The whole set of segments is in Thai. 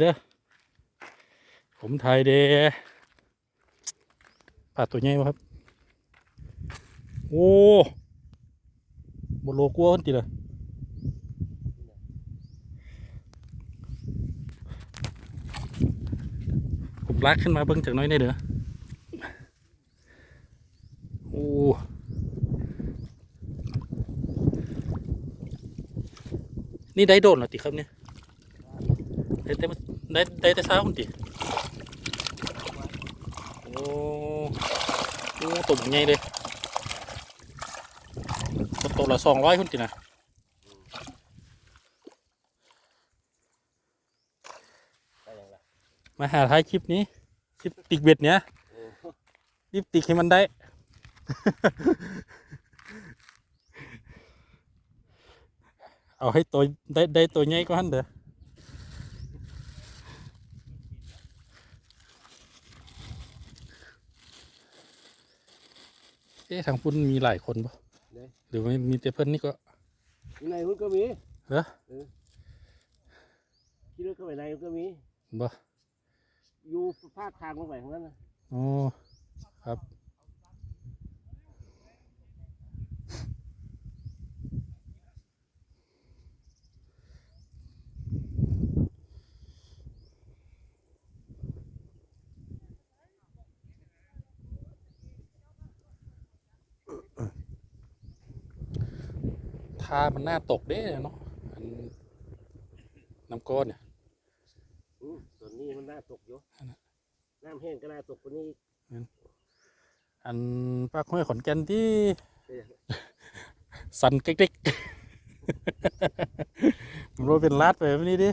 เด้อผมไทยเด้ปลาตัวใหญ่ครับ โอ้บโลกลัวคนติเลยผมลากขึ้นมาเบิ่งจากน้อยได้เด้อโอ้นี่ได้โดนหรอติครับเนี่ย ได้แต่ได้ได้แต่เช้าคุณติโอ้โอ้ตัวใหญ่เลยตัวละสองร้อยคุณตินะได้ยังล่ะมาหาท้ายคลิปนี้คลิปติกเบ็ดเนี้ยรีบติกให้มันได้เอาให้ตัวได้ได้ตัวใหญ่ก็หันเด้อ อ๊ะทางพุ่นมีหลายคนปะหรือไม่มีแต่เพิ่นนี่ก็อยู่ในหุ้นก็มีเหรอที่รถก็ไปในหุ้นก็มีบ่อยู่ภาคทางลงไปของนั้นนะอ๋อครับามันน่าตกเด้เนาะอันน้ำก้อนเนี่ยอืมส่วนนี้มันน่าตกอยู่อันนั้นน้ำแห้งก็น่าตกกว่านี้อีกอันปากห้วยขอนแก่นที่เออสันเก๊กๆมันว่าเป็นลาดไปแบบนี้ดิ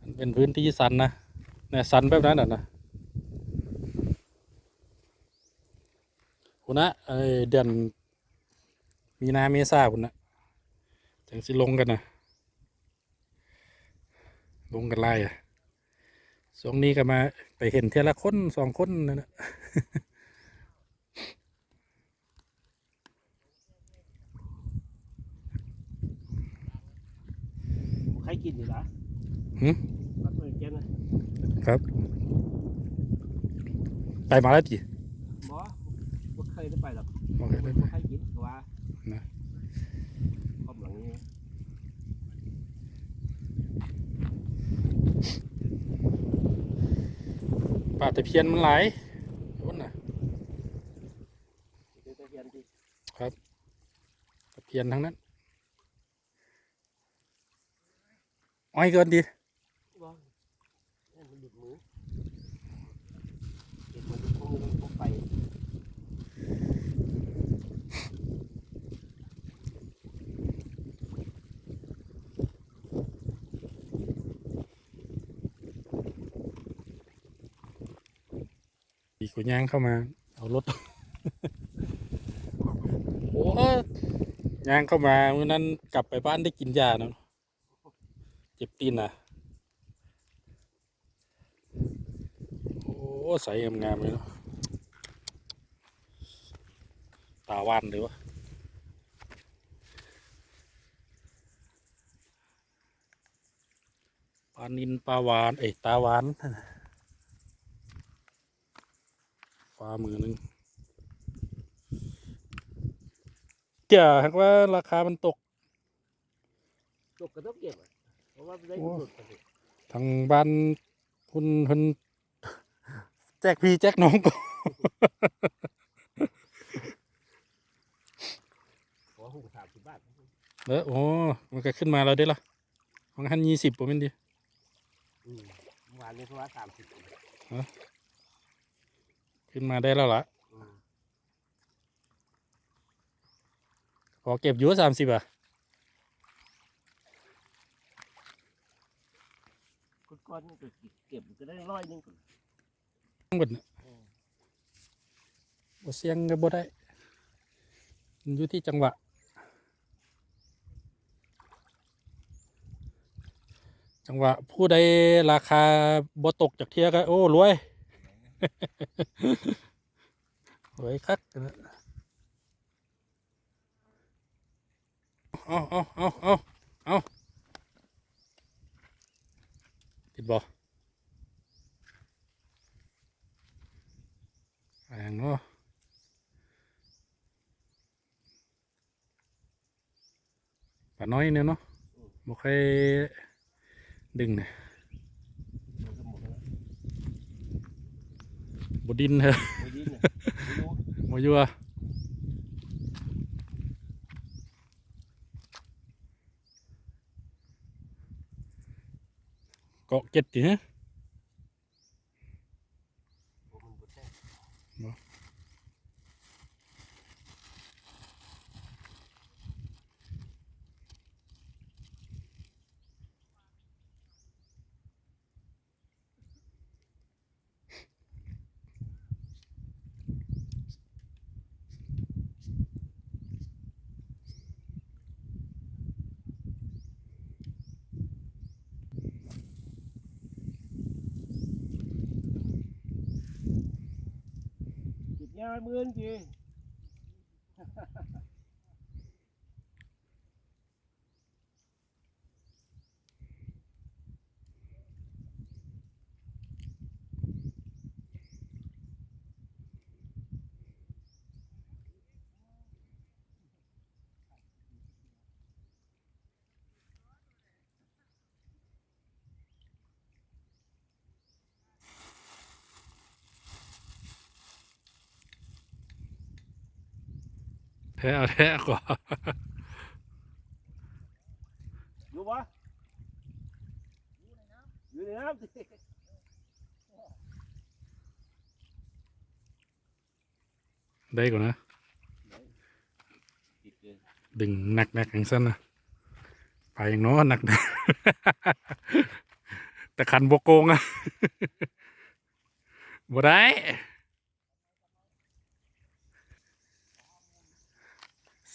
มันเป็นพื้นที่สันนะเนี่ยสันแบบนั้นน่ะนะคุณนะไอเดือน มีนาเมษาคุณนะจังสิลงกันนะลงกันไล่อะช่วงนี้ก็มาไปเห็นเทยละคนสองคนนั่นนะใครกินอยู่ละหึปักเงินเจนนะครับ ไปมาแล้วจีหมอบ่เคยได้ไปหรอกโอเคได้บ่ใครกินก็ว่า นะ ความหลังนี้ ปลาตะเพียนมันไหลายพุ่นน่ะเป็นตะเพียนที่ตะเพียนทั้งนั้นอ้อยเกินดี บ่นี่มันดุดหมูเห็นมันดุดหมูมันพกไป อี กกูย่างเข้ามา เอารถ โอ้ย่างเข้ามาเมื่อนั้นกลับไปบ้านได้กินยาเนาะเจ็บตีนอะ โอ้ใสงามๆเลยเนาะตาหวานเลยวะปลานินปลาหวาน เอ้ยตาหวาน ฟ้ามือหนึงเจ้าหากว่าราคามันตก ตกก็ต้องเก็บอะเพราะว่าได้โอ้ดุดกันสิทางบ้านคุณเพิ่นแจกพี่แจกน้องก็ ขอหุ่นสามสิบบาทเออโอ้มันก็ขึ้นมาแล้วเด้ล่ะของหันยี่สิบผมเป็นดีอืมเมื่อวานนี้เพราะว่าสามสิบ ขึ้นมาได้แล้วล่ะอืมพอเก็บอยู่สามสิบอะก้อนๆนี่ก็เก็บก็ได้ร้อยหนึงก่อนทั้งหมดน่ะบ่เสียงก็บ่ได้มันอยู่ที่จังหวะ จังหวะผู้ใดราคาบ่ตกจากเทียก็โอ้รวย รวยคักนะเอาเอาเอาเอาเอาติดบ่อแรงเนาะปลาน้อยเนี่ยเนาะบ่ค่อยดึงเนี่ย มันก็หมดแล้ว บ่ดินเหรอไม่ดีเนี่ยไม่รู้บ่อยู่อะเกาะเก็ดติฮะาเมือนจี ท้เอาแท้กว่าอยู่ปะอยู่ในน้ำอยู่ในน้ำสิได้ก่อนนะ ดึงหนักหนักๆอย่างสั้นนะไปอย่างน้อหนักนักแต่คันบกโกงอะบ่ได้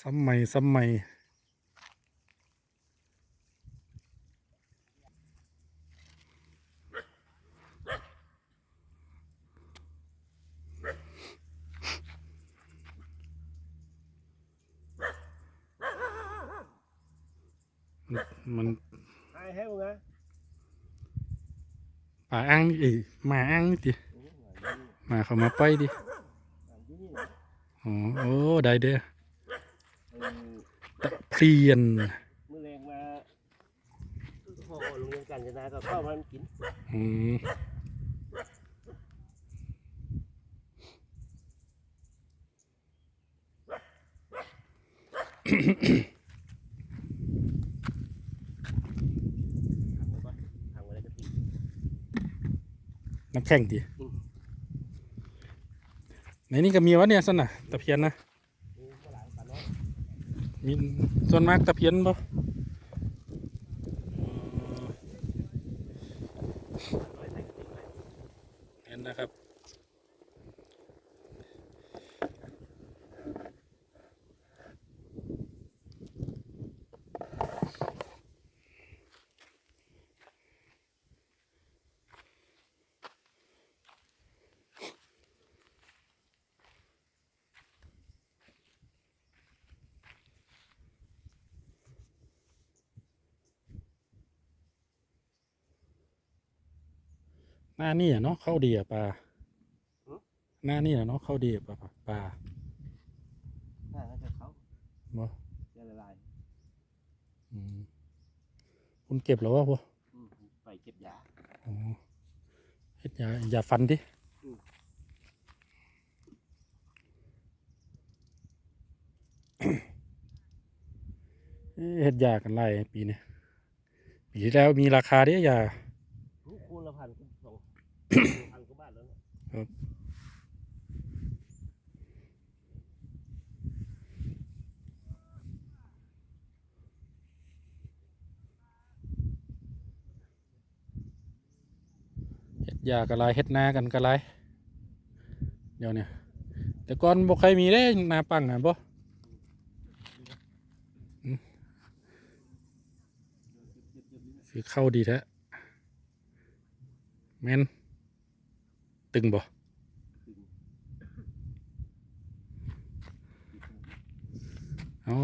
ซ้ำใหม่ซ้ำใหม่มันไอ้แห้งนะป่าอ้างนี่เอ้ยหมาอ้างนี่ดิหมาเขามาไปดิอยู่นี่นะอ๋อ โอ้ ได้เด้อเออ ตะเพียนมือแรงมาพ่อโรงเรียนกันจะนาก็เข้ามากินอืมทางไว้แล้วก็ติดน้ำแข็งดิในนี้ก็มีวะเนี่ยสนะตะเพียนนะ นี่ก็หลายปลาน้อย มีส่วนมากตะเพียนปะ ปลาน้อยใส่กระติกไว้ เห็นนะครับ หน้านี่อะเนาะเข้าดีอะปลาหน้านี่อะเนาะเข้าดีอะปลาปลาน่าจะเขาบ่จะละลายอืมคุณเก็บแล้ววะพวกอืมไปเก็บยาอ๋อเฮ็ดอย่าอย่าฟันดิอืมเอ๊ะเฮ็ดยากันไรปีนี้ปีที่แล้วมีราคาเด้ยา ครับเฮ็ดยากันไรเฮ็ดนากันกันไรเดี๋ยวเนี่ยแต่ก่อนบ่ใครมีได้นาปังอะบ่อืมสิเข้าดีแท้แม่น ตึงบ่เอา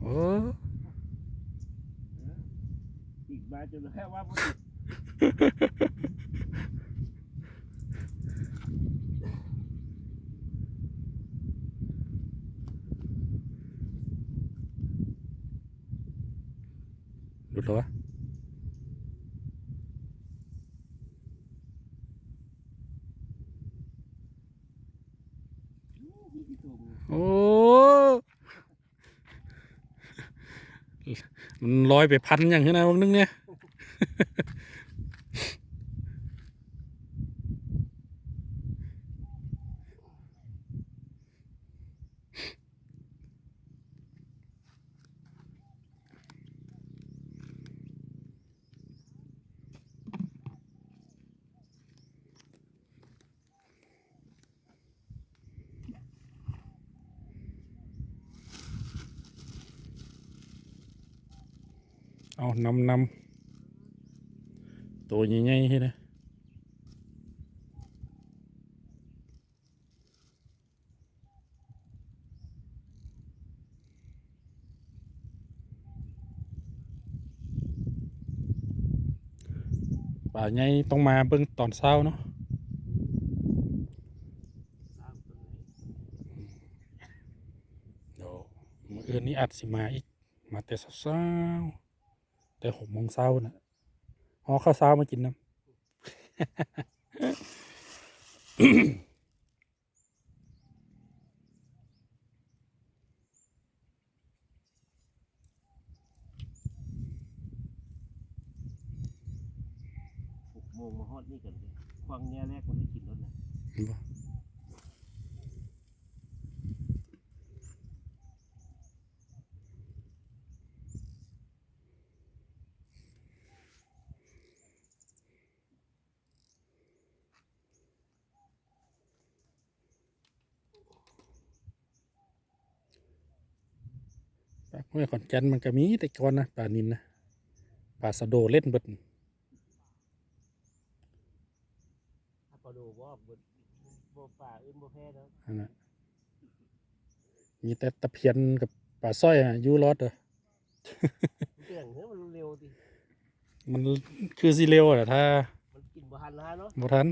โอ้เออติดมาจนแค่ว่าบ่ติดหลุดแล้ววะ มีที่ตรง โอ้ มันลอยไปพันอย่างนี้นะพวกนึงเนี่ย เอานำนำตัวใหญ่ๆให้นะป่าใหญ่ต้องมาเบิ่งตอนเช้าเนาะตามตัวไหนเดี๋ยวมื้ออื่นนี้อัดสิมาอีก มาแต่เช้าๆ แต่หกโมงเช้าน่ะห่อข้าวเช้ามากินน้ำหกโมงมาฮอดนี่กันเลยควางแง่แรกมันได้กินรถนะ ห็นปะปลาห้วยขอนแก่นมันก็มีแต่ก่อนนะปลานินนะปลาสะโดเล่นเบิดถ้าปลาโดบ่บ่บ่ป่าอื่นบ่แพ้แล้วอันน่ะมีแต่ตะเพียนกับปลาสร้อยอะอยูรอดเด้อเรื่องเฮ้ยมันเร็วดิมันคือสิเร็วอะถ้ามันกินบ่ทันนะเนาะบ่ทัน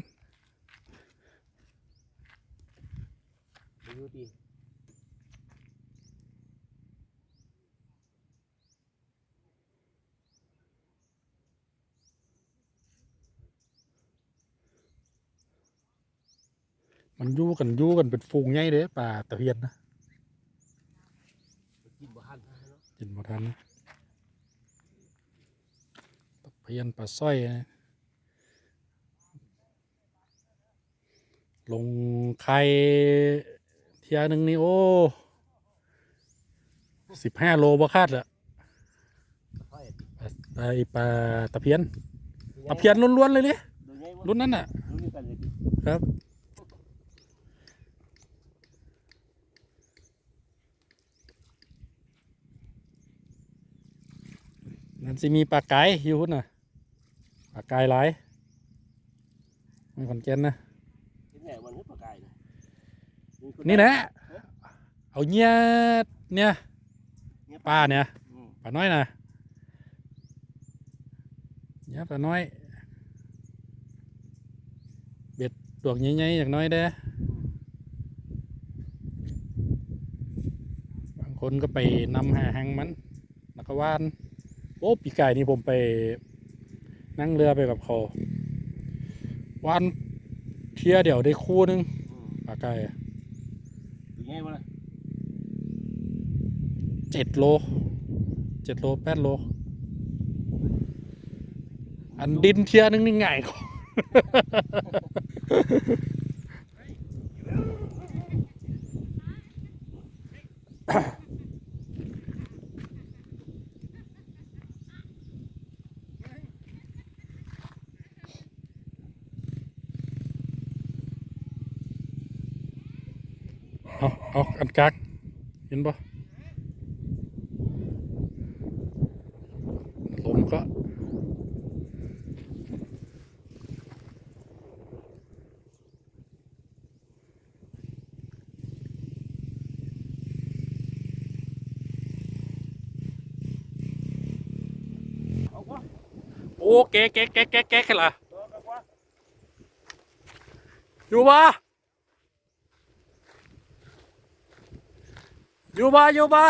ไปดูดิ มันยู่กันยู่กันเป็นฝูงใหญ่เด้ปลาตะเพียนนะกินบ่ทันกินบ่ทันนะตะเพียนปลาสร้อยนะลงไข่เทียหนึงนี่โอ้สิบห้าโลบ่คาดละค่อยปลาไอปลาตะเพียนตะเพียนล้วนๆเลยเนี่ยรุ่นนั้นน่ะครับ นั่นสิมีปลาไก่อยู่พุ่นน่ะปลาไก่หลายมันขอนแก่นนะเห็นแหน่มันคือปลากายนะมีคนี่ได้นะเอาเงี้ยเนี่ยเนี่ยป้าเนี่ยอืมปลาน้อยนะเนี่ยปลาน้อย เบ็ดดวงใหญ่ๆอย่างน้อยเด้อบางคนก็ไปนำหาหางมันแล้วก็ว่าน โอ้ปีกายนี่ผมไปนั่งเรือไปกับเขาว่านเที่ยเดี๋ยวได้คู่หนึงอืมปลาไก่อะดูไงวะล่ะเจ็ดโลเจ็ดโลแปดโล อันดินเที่ยหนึงนี่ง่ายกว่า เอาเอาอันกักเห็นปะลมก็ เอาวะ โอ้แกแกแกแกแกแค่ละเออแบบว่าอยู่บ่อยู่บ่อยู่บ่